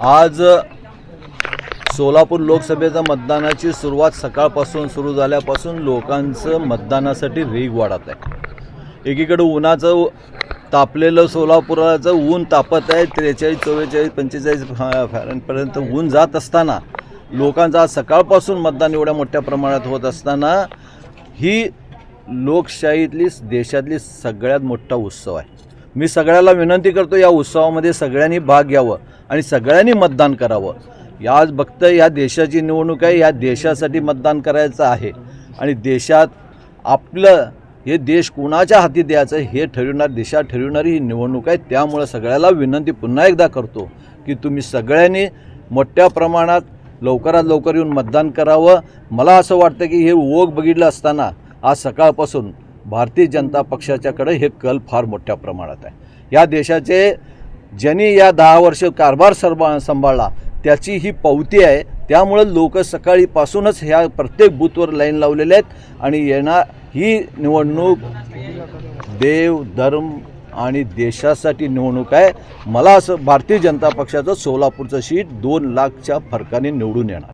आज सोलापूर लोकसभेच्या मतदानाची सुरुवात सकाळपासून सुरू झाल्यापासून लोकांचं मतदानासाठी रेग वाढत आहे. एकीकडे उन्हाचं तापलेलं सोलापुराचं ऊन तापत आहे त्रेचाळीस चव्वेचाळीस पंचेचाळीस फॅरनपर्यंत ऊन जात असताना लोकांचं आज सकाळपासून मतदान एवढ्या मोठ्या प्रमाणात होत असताना ही लोकशाहीतली देशातली सगळ्यात मोठा उत्सव आहे. मी सगळ्याला विनंती करतो या उत्सवामध्ये सगळ्यांनी भाग घ्यावं आणि सगळ्यांनी मतदान करावं. या फक्त या देशाची निवडणूक आहे या देशासाठी मतदान करायचं आहे. आणि देशात आपलं हे देश कुणाच्या हाती द्यायचं हे ठरविणार देशात ठरविणारी ही निवडणूक आहे. त्यामुळं सगळ्याला विनंती पुन्हा एकदा करतो की तुम्ही सगळ्यांनी मोठ्या प्रमाणात लवकरात लवकर येऊन मतदान करावं. मला असं वाटतं की हे ओघ बघितलं असताना आज सकाळपासून भारतीय जनता पक्षाच्याकडे हे कल फार मोठ्या प्रमाणात आहे. या देशाचे ज्यांनी या दहा वर्ष कारभार सर्वा सांभाळला त्याची ही पावती आहे. त्यामुळं लोक सकाळीपासूनच ह्या प्रत्येक बूथवर लाईन लावलेले आहेत आणि येणार ही निवडणूक देव धर्म आणि देशासाठी निवडणूक आहे. मला असं भारतीय जनता पक्षाचं सोलापूरचं सीट दोन लाखच्या फरकाने निवडून येणार.